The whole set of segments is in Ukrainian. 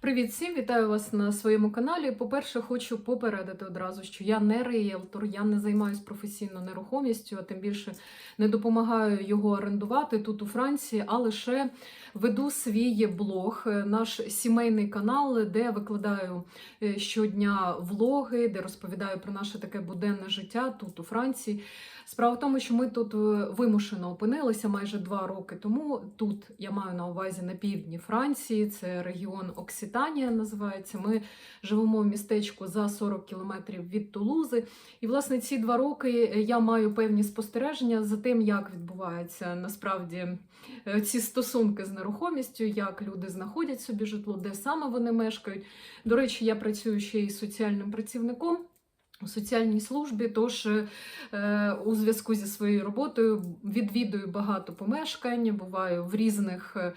Привіт всім, вітаю вас на своєму каналі. По-перше, хочу попередити одразу, що я не риелтор, я не займаюся професійно нерухомістю, а тим більше не допомагаю його орендувати тут у Франції, а лише веду свій блог, е, наш сімейний канал, де викладаю е, щодня влоги, де розповідаю про наше таке буденне життя тут у Франції. Справа в тому, що ми тут е, вимушено опинилися майже два роки тому. Тут я маю на увазі на півдні Франції, це регіон Окситанія називається. Ми живемо в містечку за 40 кілометрів від Тулузи. І, власне, ці два роки я маю певні спостереження за тим, як відбуваються насправді е, ці стосунки з нерухомістю, як люди знаходять собі житло, де саме вони мешкають. До речі, я працюю ще й соціальним працівником. У соціальній службі, тож е, у зв'язку зі своєю роботою відвідую багато помешкань, буваю в різних, е,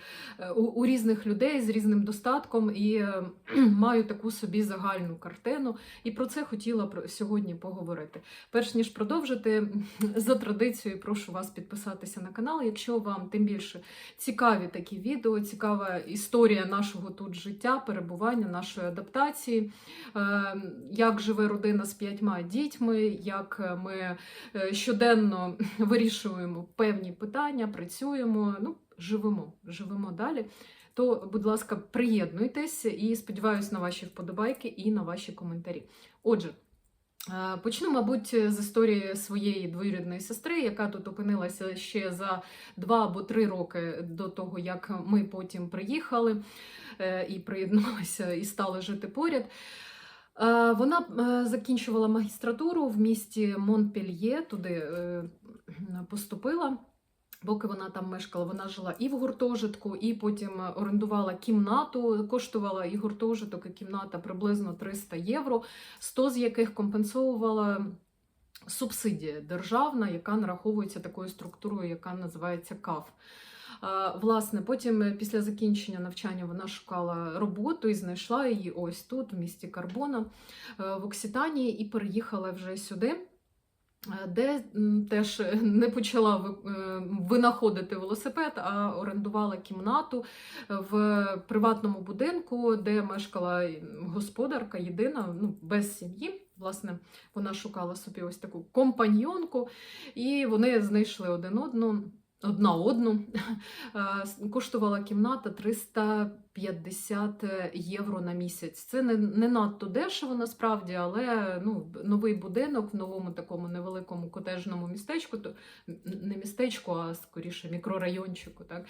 у, у різних людей з різним достатком і е, маю таку собі загальну картину. І про це хотіла сьогодні поговорити. Перш ніж продовжити, за традицією, прошу вас підписатися на канал, якщо вам тим більше цікаві такі відео, цікава історія нашого тут життя, перебування, нашої адаптації, е, як живе родина з п'ятьма дітьми, як ми е, щоденно вирішуємо певні питання, працюємо, ну, живемо, живемо далі. То, будь ласка, приєднуйтесь і сподіваюся на ваші вподобайки і на ваші коментарі. Отже. е, Почну, мабуть, з історії своєї двоюрідної сестри, яка тут опинилася ще за два або три роки до того, як ми потім приїхали е, і приєдналися і стали жити поряд. Е, Вона е, закінчувала магістратуру в місті Монпельє, туди е, поступила. Поки вона там мешкала, вона жила і в гуртожитку, і потім орендувала кімнату. Коштувала і гуртожиток, і кімната приблизно 300 євро, 100 з яких компенсовувала субсидія державна, яка нараховується такою структурою, яка називається КАФ. Власне, потім е, після закінчення навчання вона шукала роботу і знайшла її ось тут, в місті Карбона, е, в Окситанії, і переїхала вже сюди. е, Де теж не почала винаходити велосипед, а орендувала кімнату в приватному будинку, де мешкала господарка єдина, ну без сім'ї. Власне, вона шукала собі ось таку компаньйонку, і вони знайшли один одну. Одна одну Е, коштувала кімната 350 євро на місяць. Це не, не надто дешево насправді, але ну, новий будинок в новому такому невеликому котежному містечку, то не містечку, а скоріше мікрорайончику. Так?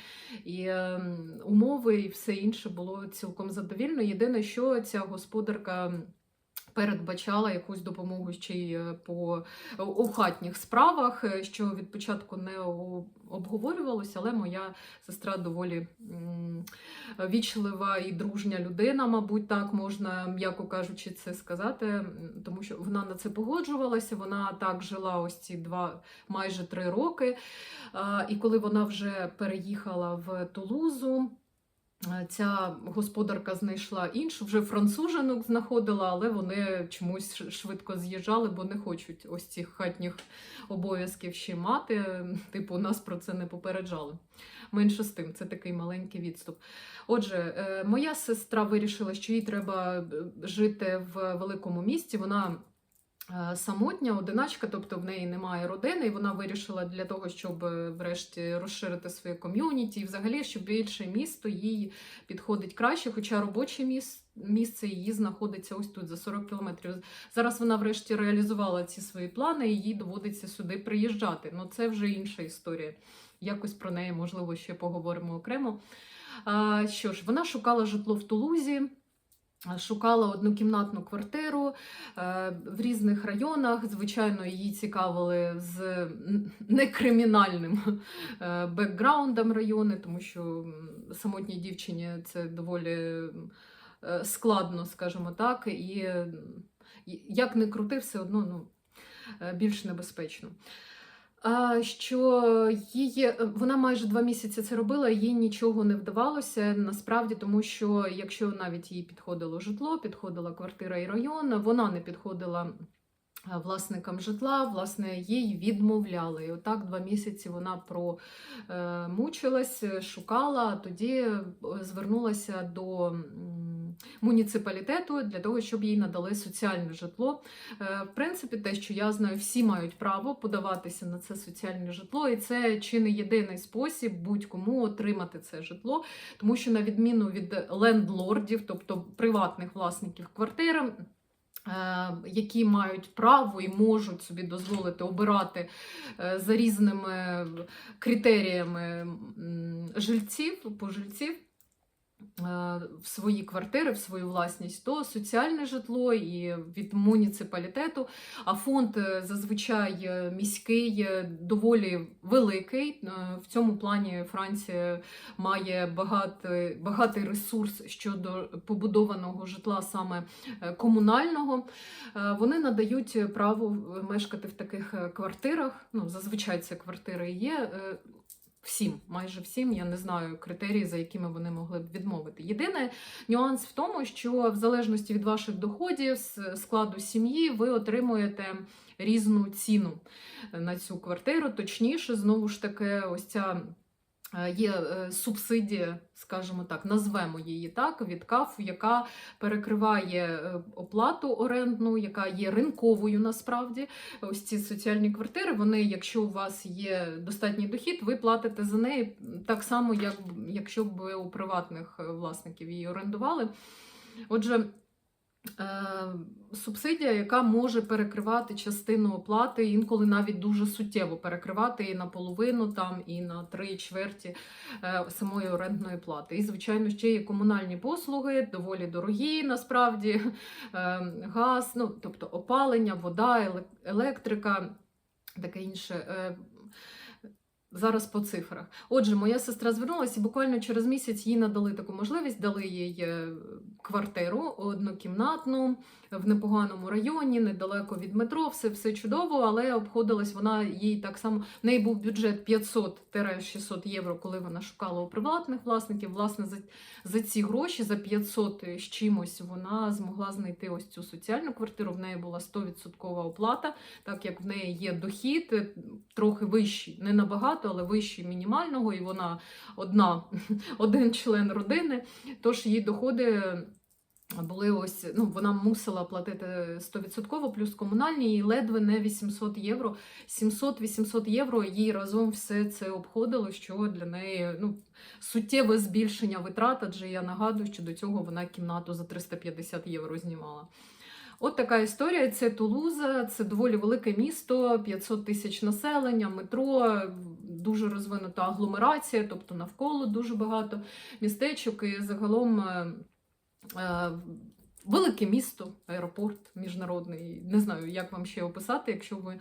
І е, умови і все інше було цілком задовільно. Єдине, що ця господарка. Передбачала якусь допомогу ще й е, по у хатніх справах, е, що від початку не обговорювалося, але моя сестра доволі вічлива і дружня людина, мабуть, так можна, м'яко кажучи, це сказати, тому що вона на це погоджувалася. Вона так жила ось ці два майже три роки. І коли вона вже переїхала в Тулузу. Ця господарка знайшла іншу, вже францужинок знаходила, але вони чомусь швидко з'їжджали, бо не хочуть ось цих хатніх обов'язків ще мати. Типу, нас про це не попереджали. Менше з тим, це такий маленький відступ. Отже, е, моя сестра вирішила, що їй треба е, жити в великому місті. Вона самотня, одиначка, тобто в неї немає родини, і вона вирішила для того, щоб е, врешті розширити своє ком'юніті, і взагалі, щоб більше місто їй підходить краще, хоча робоче міс- місце її знаходиться ось тут за 40 кілометрів. Зараз вона врешті реалізувала ці свої плани, і їй доводиться сюди приїжджати. Ну це вже інша історія. Якось про неї, можливо, ще поговоримо окремо. А, що ж, вона шукала житло в Тулузі. Шукала однокімнатну квартиру е, в різних районах. Звичайно, її цікавили з некримінальним е, бекграундом райони, тому що самотній дівчині це доволі е, складно, скажімо так, і як не крути, все одно ну, більш небезпечно. Що її вона майже два місяці це робила, їй нічого не вдавалося насправді, тому що якщо навіть їй підходило житло, підходила квартира і район, вона не підходила е, власникам житла, власне, їй відмовляли. І отак два місяці вона промучилась, шукала, а тоді е, звернулася до муніципалітету для того, щоб їй надали соціальне житло. Е, В принципі, те, що я знаю, всі мають право подаватися на це соціальне житло, і це чи не єдиний спосіб будь-кому отримати це житло, тому що на відміну від лендлордів, тобто приватних власників квартири. е, Які мають право і можуть собі дозволити обирати е, за різними критеріями жильців, пожильців в свої квартири, в свою власність, то соціальне житло і від муніципалітету. А фонд е, зазвичай е, міський, е, доволі великий. Е, В цьому плані Франція має багатий, багатий ресурс щодо побудованого житла саме е, комунального. Е, Вони надають право мешкати в таких е, квартирах. Ну, зазвичай це квартири є. Всім, майже всім, я не знаю критерії, за якими вони могли б відмовити. Єдине нюанс в тому, що в залежності від ваших доходів, складу сім'ї, ви отримуєте різну ціну на цю квартиру. Точніше, знову ж таки, ось ця є е, субсидія, скажімо так, назвемо її так, від КАФ, яка перекриває е, оплату орендну, яка є ринковою насправді. Ось ці соціальні квартири, вони, якщо у вас є достатній дохід, ви платите за неї так само, як якщо б ви у приватних е, власників її орендували. Отже, е, субсидія, яка може перекривати частину оплати, інколи навіть дуже суттєво перекривати і на половину, там, і на три чверті е, самої орендної плати. І, звичайно, ще є комунальні послуги, доволі дорогі, насправді, е, газ, ну, тобто опалення, вода, електрика, таке інше. Зараз по цифрах. Отже, моя сестра звернулася і буквально через місяць їй надали таку можливість, дали їй е, квартиру однокімнатну в непоганому районі, недалеко від метро, все, все чудово, але обходилась вона їй так само. В неї був бюджет 500-600 євро, коли вона шукала у приватних власників. Власне, за, за ці гроші, за 500 з чимось, вона змогла знайти ось цю соціальну квартиру. В неї була 100% оплата, так як в неї є дохід е, трохи вищий, не набагато, але вищий мінімального, і вона одна, один член родини. Тож її доходи були ось, ну вона мусила платити 100% плюс комунальні, і ледве не 800 євро. 700-800 євро їй разом все це обходило, що для неї ну, суттєве збільшення витрат, адже я нагадую, що до цього вона кімнату за 350 євро знімала. От така історія. Це Тулуза, це доволі велике місто, 500 тисяч населення, метро, дуже розвинута агломерація, тобто навколо дуже багато містечок і загалом. Е, Велике місто, аеропорт міжнародний. Не знаю, як вам ще описати, якщо ви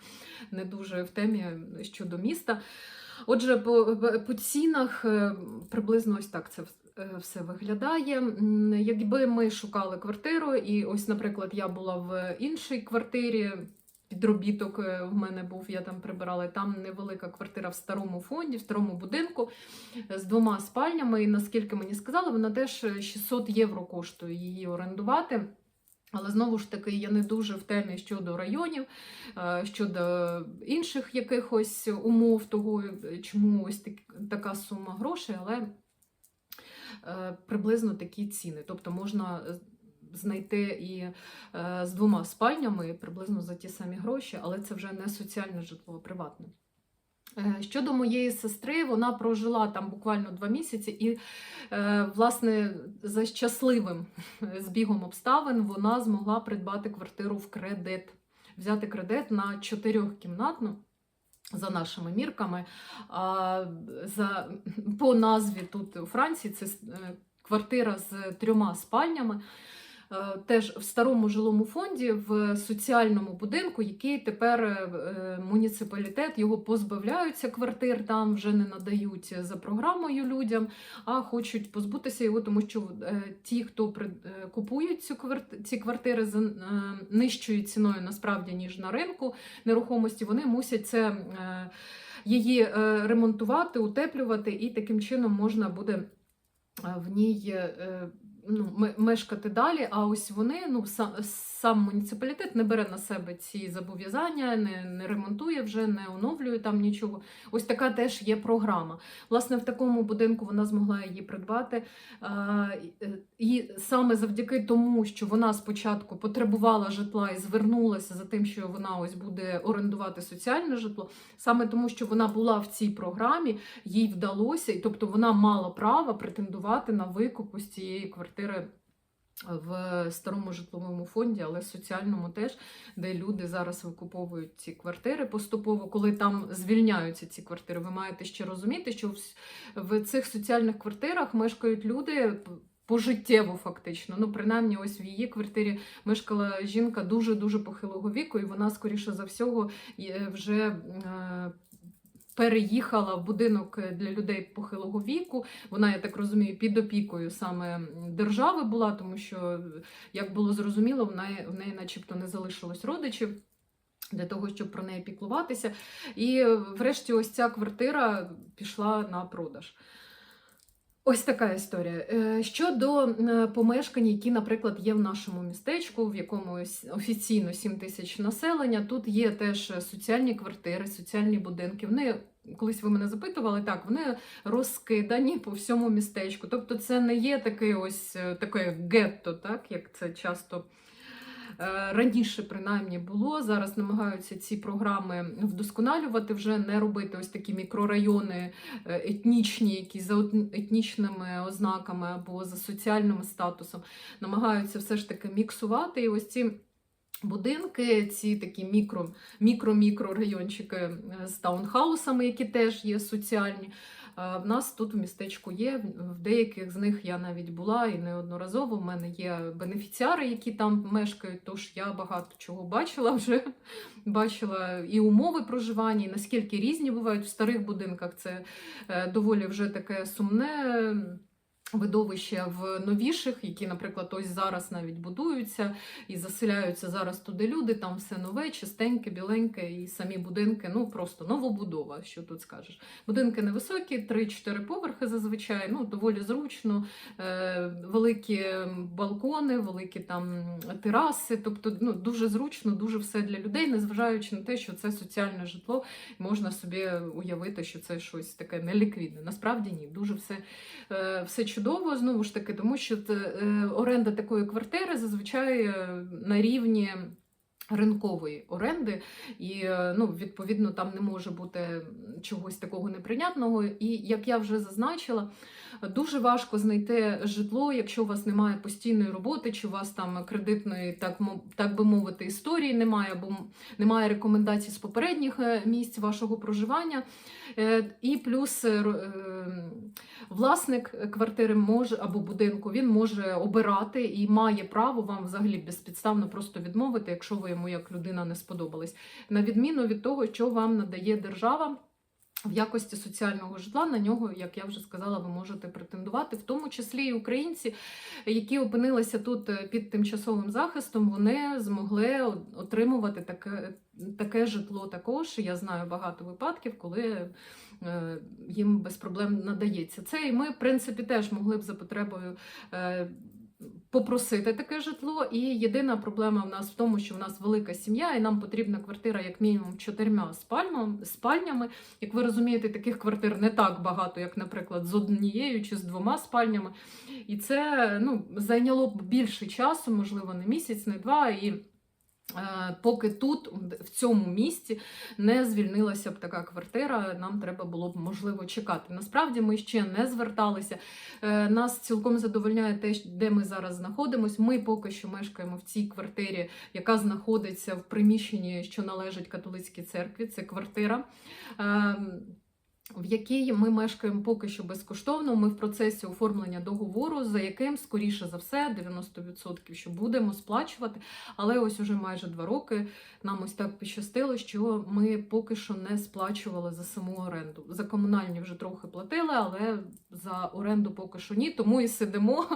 не дуже в темі щодо міста. Отже, по, по цінах е, приблизно ось так це е, все виглядає. Якби ми шукали квартиру, і ось, наприклад, я була в іншій квартирі. Підробіток е, в мене був, я там прибирала. Там невелика квартира в старому фонді, в старому будинку е, з двома спальнями. І наскільки мені сказали, вона теж 600 євро коштує її орендувати. Але знову ж таки, я не дуже в темі щодо районів, е, щодо інших якихось умов того, е, чому ось так- така сума грошей, але е, приблизно такі ціни. Тобто можна е, знайти і е, з двома спальнями приблизно за ті самі гроші, але це вже не соціальне житло, а приватне. Е, Щодо моєї сестри, вона прожила там буквально два місяці, і, е, власне, за щасливим збігом обставин вона змогла придбати квартиру в кредит, взяти кредит на чотирьохкімнатну. За нашими мірками, а за, по назві тут у Франції це квартира з трьома спальнями. Е, Теж в старому жилому фонді, в соціальному будинку, який тепер е, муніципалітет його позбавляються квартир, там вже не надають за програмою людям, а хочуть позбутися його, тому що е, ті, хто е, купують цю ці квартири е, нижчою ціною насправді ніж на ринку нерухомості, вони мусять це. е, Її е, ремонтувати, утеплювати, і таким чином можна буде е, в ній е, ну, мешкати далі. А ось вони, ну, сам, сам муніципалітет не бере на себе ці зобов'язання, не, не ремонтує вже, не оновлює там нічого. Ось така теж є програма. Власне, в такому будинку вона змогла її придбати. І саме завдяки тому, що вона спочатку потребувала житла і звернулася за тим, що вона ось буде орендувати соціальне житло, саме тому, що вона була в цій програмі, їй вдалося, і тобто вона мала право претендувати на викуп ось цієї квартири. В старому житловому фонді, але соціальному теж, де люди зараз викуповують ці квартири поступово, коли там звільняються ці квартири. Ви маєте ще розуміти, що в, цих соціальних квартирах мешкають люди пожиттєво, фактично. Ну, принаймні, ось в її квартирі мешкала жінка дуже дуже похилого віку, і вона, скоріше за всього, вже. Е- Переїхала в будинок для людей похилого віку. Вона, я так розумію, під опікою саме держави була, тому що, як було зрозуміло, в неї, в неї начебто не залишилось родичів для того, щоб про неї піклуватися. І врешті ось ця квартира пішла на продаж. Ось така історія. Е, Щодо е, помешкань, які, наприклад, є в нашому містечку, в якому офіційно 7 тисяч населення, тут є теж соціальні квартири, соціальні будинки. Вони колись ви мене запитували, так вони розкидані по всьому містечку. Тобто, це не є таке ось е, таке гетто, так як це часто. е, Раніше принаймні було. Зараз намагаються ці програми вдосконалювати, вже не робити ось такі мікрорайони е, етнічні, які за етнічними ознаками або за соціальним статусом, намагаються все ж таки міксувати. І ось ці будинки, ці такі мікро, мікро-мікро райончики е, з таунхаусами, які теж є соціальні. е, В нас тут в містечку є. В деяких з них я навіть була і неодноразово. В мене є бенефіціари, які там мешкають. Тож я багато чого бачила вже. Бачила і умови проживання, і наскільки різні бувають в старих будинках. Це е, доволі вже таке сумне. Видовище в новіших, які, наприклад, ось зараз навіть будуються і заселяються зараз туди люди. Там все нове, чистеньке, біленьке, і самі будинки, ну просто новобудова, що тут скажеш. Будинки невисокі, 3-4 поверхи зазвичай, ну доволі зручно, е, великі балкони, великі там тераси. Тобто, ну дуже зручно, дуже все для людей, незважаючи на те, що це соціальне житло, можна собі уявити, що це щось таке неліквідне. Насправді ні, дуже все, е, все чудово, знову ж таки, тому що е, оренда такої квартири зазвичай е, на рівні. Ринкової оренди, і е, ну, відповідно там не може бути чогось такого неприйнятного. І як я вже зазначила, дуже важко знайти житло, якщо у вас немає постійної роботи, чи у вас там кредитної, так так би мовити, історії немає, або немає рекомендацій з попередніх е, місць вашого проживання. Е, І плюс е, власник квартири може або будинку він може обирати і має право вам взагалі безпідставно просто відмовити, якщо ви йому як людина не сподобались. На відміну від того, що вам надає держава. В якості соціального житла на нього, як я вже сказала, ви можете претендувати, в тому числі і українці, які опинилися тут е, під тимчасовим захистом, вони змогли отримувати таке, таке житло також. Я знаю багато випадків, коли е, їм без проблем надається це. І ми, в принципі, теж могли б за потребою. Попросити таке житло, і єдина проблема в нас в тому, що в нас велика сім'я, і нам потрібна квартира як мінімум чотирма спальнями. Як ви розумієте, таких квартир не так багато, як, наприклад, з однією чи з двома спальнями. І це ну, зайняло б більше часу, можливо, не місяць, не два. І поки тут, в цьому місті, не звільнилася б така квартира, нам треба було б можливо чекати. Насправді ми ще не зверталися. Е, Нас цілком задовольняє те, де ми зараз знаходимося. Ми поки що мешкаємо в цій квартирі, яка знаходиться в приміщенні, що належить католицькій церкві. Це квартира. В якій ми мешкаємо поки що безкоштовно. Ми в процесі оформлення договору, за яким, скоріше за все, 90% що будемо сплачувати. Але ось уже майже два роки нам ось так пощастило, що ми поки що не сплачували за саму оренду. За комунальні вже трохи платили, але за оренду поки що ні. Тому і сидимо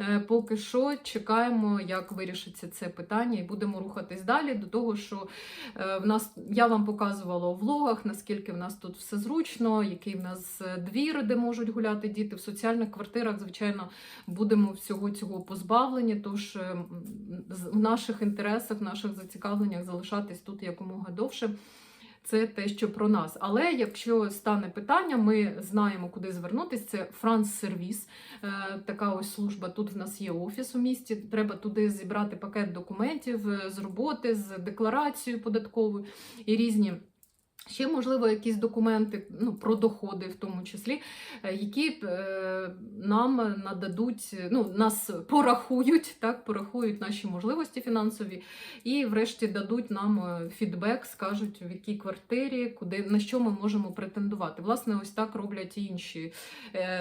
е, поки що, чекаємо, як вирішиться це питання, і будемо рухатись далі до того, що е, в нас я вам показувала у влогах, наскільки в нас тут все зручно. Зручно, який в нас двір, де можуть гуляти діти. В соціальних квартирах, звичайно, будемо всього цього позбавлені. Тож е, в наших інтересах, в наших зацікавленнях залишатись тут якомога довше. Це те, що про нас. Але якщо стане питання, ми знаємо, куди звернутися. Це Франс Сервіс, е, така ось служба. Тут в нас є офіс у місті. Треба туди зібрати пакет документів е, з роботи, з декларацією податковою і різні. Ще, можливо, якісь документи ну, про доходи, в тому числі, е, які е, нам нададуть, ну, нас порахують, так, порахують наші можливості фінансові, і, врешті, дадуть нам е, фідбек, скажуть, в якій квартирі, куди на що ми можемо претендувати. Власне, ось так роблять і інші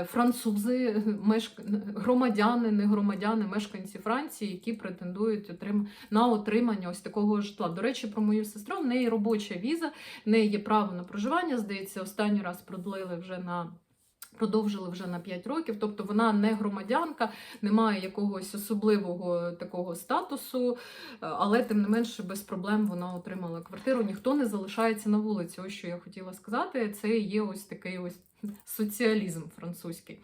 французи, мешк... громадяни, не громадяни, мешканці Франції, які претендують отрим... на отримання ось такого житла. До речі, про мою сестру в неї робоча віза, в неї є право на проживання. Здається, останній раз продлили вже на. Продовжили вже на 5 років, тобто вона не громадянка, не має якогось особливого такого статусу, е, але тим не менше без проблем вона отримала квартиру. Ніхто не залишається на вулиці. Ось що я хотіла сказати. Це є ось такий ось соціалізм французький.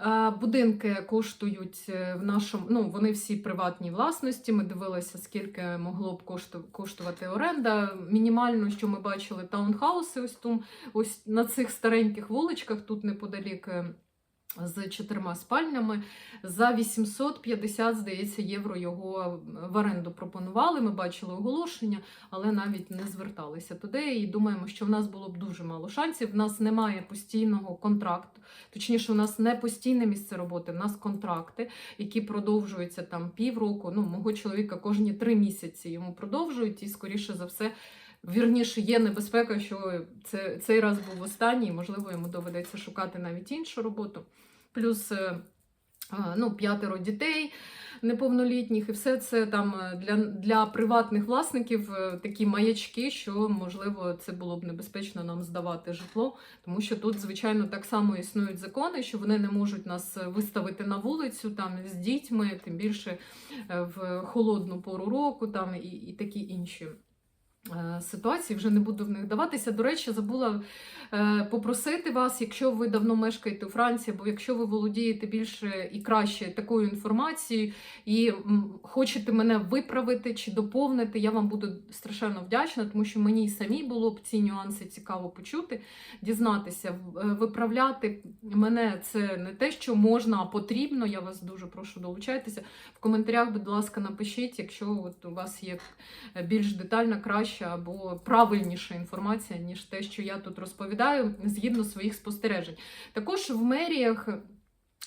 Е, Будинки коштують е, в нашому, ну вони всі приватні власності. Ми дивилися, скільки могло б кошту- коштувати оренда. Мінімально, що ми бачили, таунхауси, ось там, ось на цих стареньких вуличках, тут неподалік. Е, З чотирма спальнями за 850, здається, євро його в оренду пропонували. Ми бачили оголошення, але навіть не зверталися туди. І думаємо, що в нас було б дуже мало шансів. В нас немає постійного контракту. Точніше, у нас не постійне місце роботи, в нас контракти, які продовжуються там півроку. Ну, мого чоловіка кожні три місяці йому продовжують, і скоріше за все. Вірніше, є небезпека, що це, цей раз був останній, можливо, йому доведеться шукати навіть іншу роботу. Плюс е, ну, п'ятеро дітей неповнолітніх, і все це там е, для, для приватних власників е, такі маячки, що можливо це було б небезпечно нам здавати житло, тому що тут, звичайно, так само існують закони, що вони не можуть нас е, виставити на вулицю там з дітьми, тим більше е, в холодну пору року, там і, і такі інші. Е, Ситуації вже не буду в них даватися. До речі, забула е, попросити вас, якщо ви давно мешкаєте у Франції, або якщо ви володієте більше і краще такою інформацією, і хочете мене виправити чи доповнити, я вам буду страшенно вдячна, тому що мені самі було б ці нюанси цікаво почути, дізнатися, е, виправляти мене це не те, що можна, а потрібно. Я вас дуже прошу долучайтеся. В коментарях, будь ласка, напишіть, якщо от у вас є більш детальна, краща або правильніша інформація, ніж те, що я тут розповідаю, згідно своїх спостережень. Також в меріях.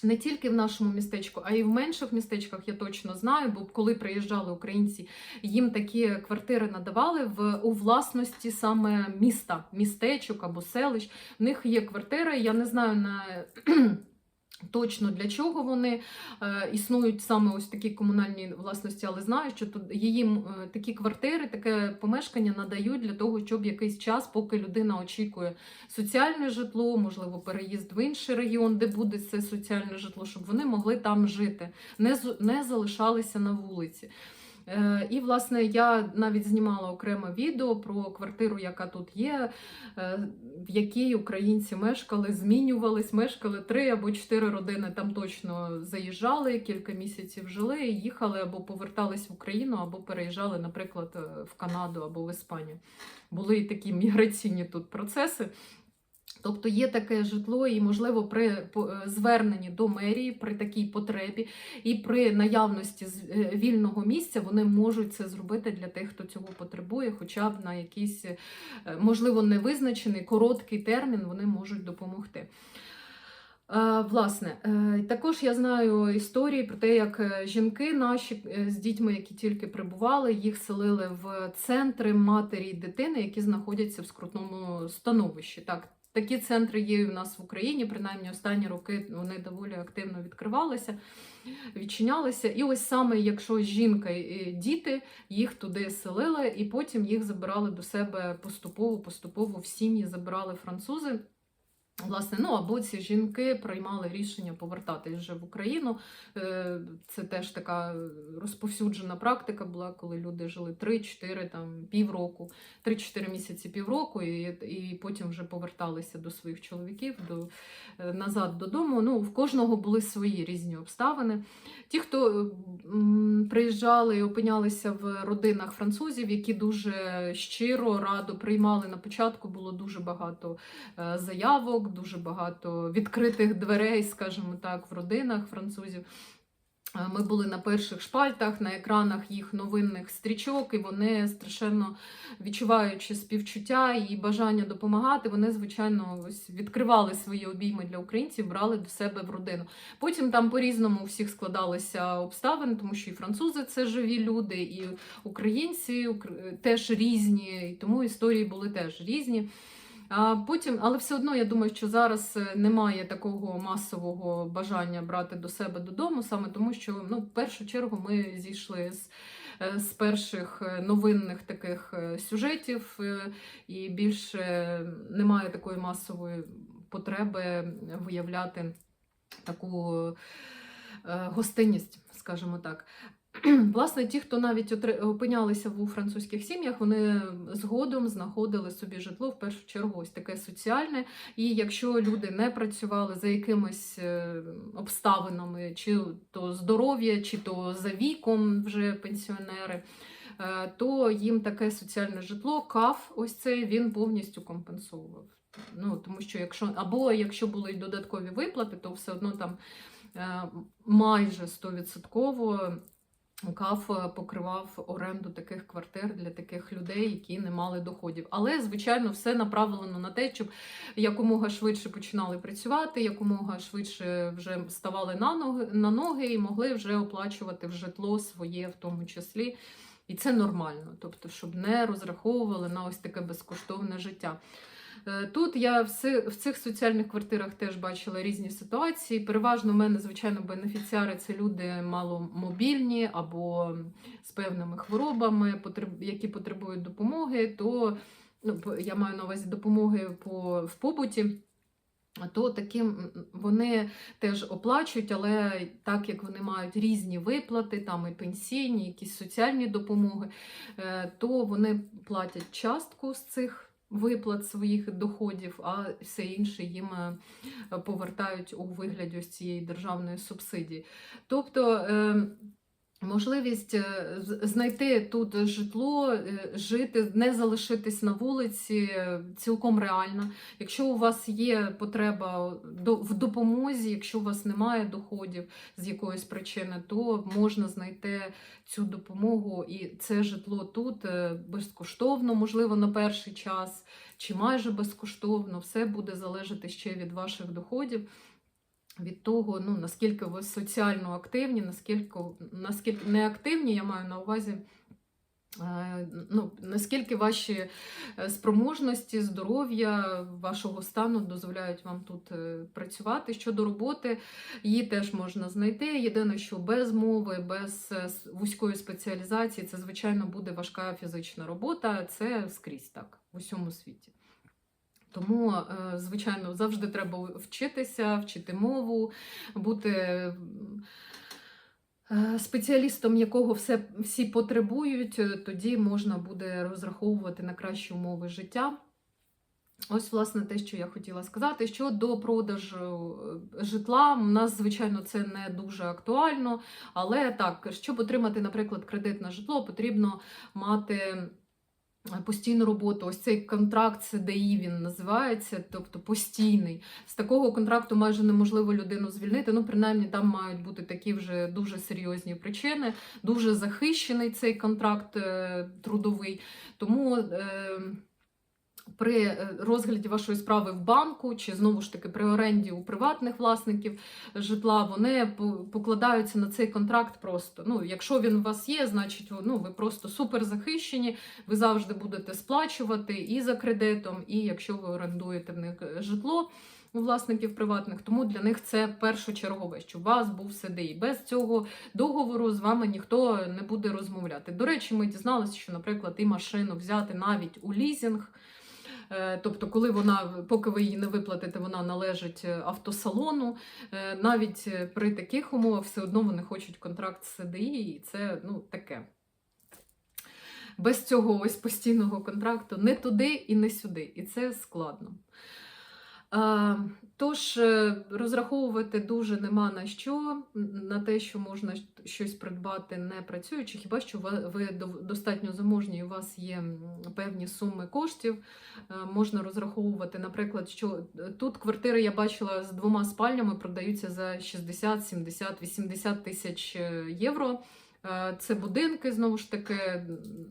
Не тільки в нашому містечку, а й в менших містечках я точно знаю, бо коли приїжджали українці, їм такі квартири надавали в у власності саме міста, містечок або селищ. В них є квартири. Я не знаю на точно для чого вони е, існують саме ось такі комунальні власності, але знаю, що тут її е, такі квартири, таке помешкання надають для того, щоб якийсь час, поки людина очікує соціальне житло, можливо, переїзд в інший регіон, де буде це соціальне житло, щоб вони могли там жити, не, не залишалися на вулиці. Е, І, власне, я навіть знімала окреме відео про квартиру, яка тут є, е, в якій українці мешкали, змінювались, мешкали три або чотири родини там точно заїжджали, кілька місяців жили, їхали або повертались в Україну, або переїжджали, наприклад, е, в Канаду або в Іспанію. Були і такі міграційні тут процеси. Тобто є таке житло, і, можливо, при е, зверненні до мерії, при такій потребі і при наявності е, вільного місця вони можуть це зробити для тих, хто цього потребує, хоча б на якийсь, е, можливо, невизначений короткий термін вони можуть допомогти. Власне, також я знаю історії про те, як жінки наші з дітьми, які тільки прибували, їх селили в центри матері і дитини, які знаходяться в скрутному становищі. Так, такі центри є в нас в Україні, принаймні останні роки вони доволі активно відкривалися, відчинялися. І ось саме якщо жінка і діти їх туди селили, і потім їх забирали до себе поступово, поступово в сім'ї забирали французи. Власне, ну або ці жінки приймали рішення повертатись вже в Україну. Е, Це теж така розповсюджена практика була, коли люди жили 3-4 там півроку, 3-4 місяці півроку, і, і потім вже поверталися до своїх чоловіків до, е, назад додому. Ну, в кожного були свої різні обставини. Ті, хто м, приїжджали і опинялися в родинах французів, які дуже щиро радо приймали на початку, було дуже багато е, заявок, дуже багато відкритих дверей, скажімо так, в родинах французів. Ми були на перших шпальтах, на екранах їх новинних стрічок, і вони страшенно відчуваючи співчуття і бажання допомагати, вони, звичайно, ось відкривали свої обійми для українців, брали до себе в родину. Потім там по-різному у всіх складалися обставини, тому що і французи це живі люди, і українці теж різні, і тому історії були теж різні. Потім, але все одно я думаю, що зараз е, немає такого масового бажання брати до себе додому, саме тому, що ну, в першу чергу ми зійшли з, е, з перших е, новинних таких сюжетів, і більше немає такої масової потреби виявляти таку гостинність, скажімо так. Власне, ті, хто навіть опинялися у французьких сім'ях, вони згодом знаходили собі житло в першу чергу ось таке соціальне. І якщо люди не працювали за якимись е, обставинами, чи то здоров'я, чи то за віком вже пенсіонери, е, то їм таке соціальне житло, каф, ось цей він повністю компенсовував. Ну, тому що якщо або якщо були й додаткові виплати, то все одно там е, майже 100% КАФ е, покривав оренду таких квартир для таких людей, які не мали доходів. Але, звичайно, все направлено на те, щоб якомога швидше починали працювати, якомога швидше вже ставали на ноги, на ноги і могли вже оплачувати в житло своє в тому числі. І це нормально, тобто, щоб не розраховували на ось таке безкоштовне життя. Е, Тут я в цих соціальних квартирах теж бачила різні ситуації. Переважно в мене, звичайно, бенефіціари це люди маломобільні або з певними хворобами, які потребують допомоги. То ну, я маю на увазі допомоги по в побуті. То таким вони теж оплачують, але так як вони мають різні виплати, там і пенсійні, якісь соціальні допомоги, е, то вони платять частку з цих виплат своїх доходів, а все інше їм е, повертають у вигляді ось цієї державної субсидії. Тобто е, можливість е, знайти тут житло, е, жити, не залишитись на вулиці е, цілком реально. Якщо у вас є потреба в допомозі, якщо у вас немає доходів з якоїсь причини, то можна знайти цю допомогу і це житло тут безкоштовно, можливо, на перший час, чи майже безкоштовно. Все буде залежати ще від ваших доходів. Від того, ну, наскільки ви соціально активні, наскільки, наскільки не активні, я маю на увазі, е, ну, наскільки ваші е, спроможності, здоров'я, вашого стану дозволяють вам тут е, працювати. Щодо роботи, її теж можна знайти. Єдине, що без мови, без вузької спеціалізації, це, звичайно, буде важка фізична робота. Це скрізь так в усьому світі. Тому, е, звичайно, завжди треба вчитися, вчити мову, бути е, спеціалістом, якого все, всі потребують, е, тоді можна буде розраховувати на кращі умови життя. Ось, власне, те, що я хотіла сказати. Щодо продажу житла, у нас, звичайно, це не дуже актуально. Але так, щоб отримати, наприклад, кредит на житло, потрібно мати постійну роботу. Ось цей контракт СДІ він називається, тобто постійний. З такого контракту майже неможливо людину звільнити. Ну, принаймні, там мають бути такі вже дуже серйозні причини. Дуже захищений цей контракт е, трудовий. Тому. Е, при е, розгляді вашої справи в банку чи знову ж таки при оренді у приватних власників житла, вони покладаються на цей контракт просто. Ну, якщо він у вас є, значить ну, ви просто супер захищені, ви завжди будете сплачувати і за кредитом, і якщо ви орендуєте в них е, житло. У власників приватних, тому для них це першочергове, що у вас був СДІ. Без цього договору з вами ніхто не буде розмовляти. До речі, ми дізналися, що, наприклад, і машину взяти навіть у лізінг Тобто, коли вона, поки ви її не виплатите, вона належить е, автосалону. Е, Навіть е, при таких умовах все одно вони хочуть контракт з СДІ, і це ну, таке. Без цього ось постійного контракту не туди і не сюди. І це складно. А, Тож е, розраховувати дуже нема на що, на те, що можна щось придбати не працюючи, хіба що ви- достатньо заможні, у вас є певні суми коштів. Е, Можна розраховувати, наприклад, що е, тут квартири я бачила з двома спальнями продаються за 60, 70, 80 тисяч євро. Е, Це будинки, знову ж таки,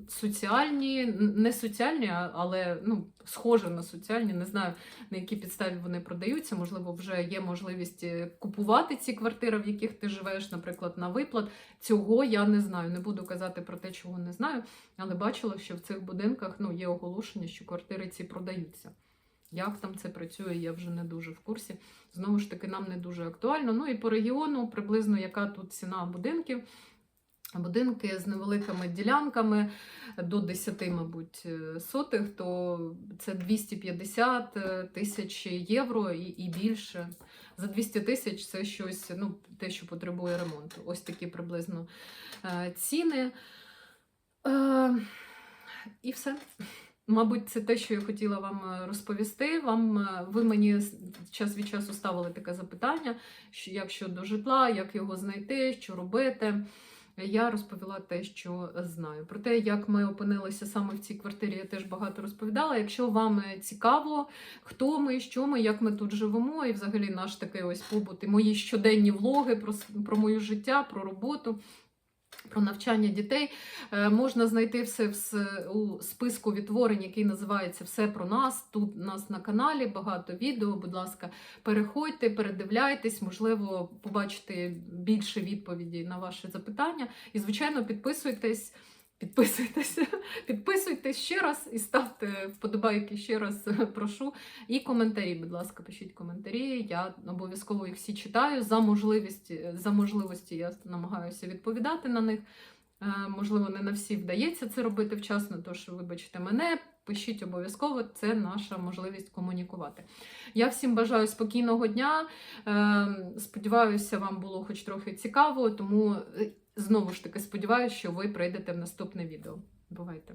соціальні, не соціальні, але ну, схожі на соціальні. Не знаю, на якій підставі вони продаються. Можливо, вже є можливість е, купувати ці квартири, в яких ти живеш, наприклад, на виплат. Цього я не знаю. Не буду казати про те, чого не знаю, але бачила, що в цих будинках ну, є оголошення, що квартири ці продаються. Як там це працює, я вже не дуже в курсі. Знову ж таки, нам не дуже актуально. Ну і по регіону приблизно яка тут ціна будинків. Будинки з невеликими ділянками до 10, мабуть, е, сотих, то це 250 е, тисяч євро і, і більше. За 200 тисяч це щось, ну, те, що потребує ремонту. Ось такі приблизно е, ціни. Е, і все. Мабуть, це те, що я хотіла вам розповісти. Вам ви мені час від часу ставили таке запитання, як щодо житла, як його знайти, що робити. Я розповіла те, що знаю. Про те, як ми опинилися саме в цій квартирі, я теж багато розповідала. Якщо вам цікаво, хто ми, що ми, як ми тут живемо, і взагалі наш такий ось побут, і мої щоденні влоги про, про моє життя, про роботу. Про навчання дітей Е, можна знайти все у списку відтворень, який називається Все про нас. Тут у нас на каналі багато відео. Будь ласка, переходьте, передивляйтесь, можливо, побачите більше відповідей на ваші запитання. І, звичайно, підписуйтесь. Підписуйтесь, підписуйтесь ще раз і ставте вподобайки ще раз, прошу. І коментарі, будь ласка, пишіть коментарі. Я обов'язково їх всі читаю. За можливості, за можливості я намагаюся відповідати на них. Е, Можливо, не на всі вдається це робити вчасно, тож вибачте мене, пишіть обов'язково, це наша можливість комунікувати. Я всім бажаю спокійного дня. Е, Сподіваюся, вам було хоч трохи цікаво, тому е, знову ж таки сподіваюся, що ви прийдете в наступне відео. Бувайте!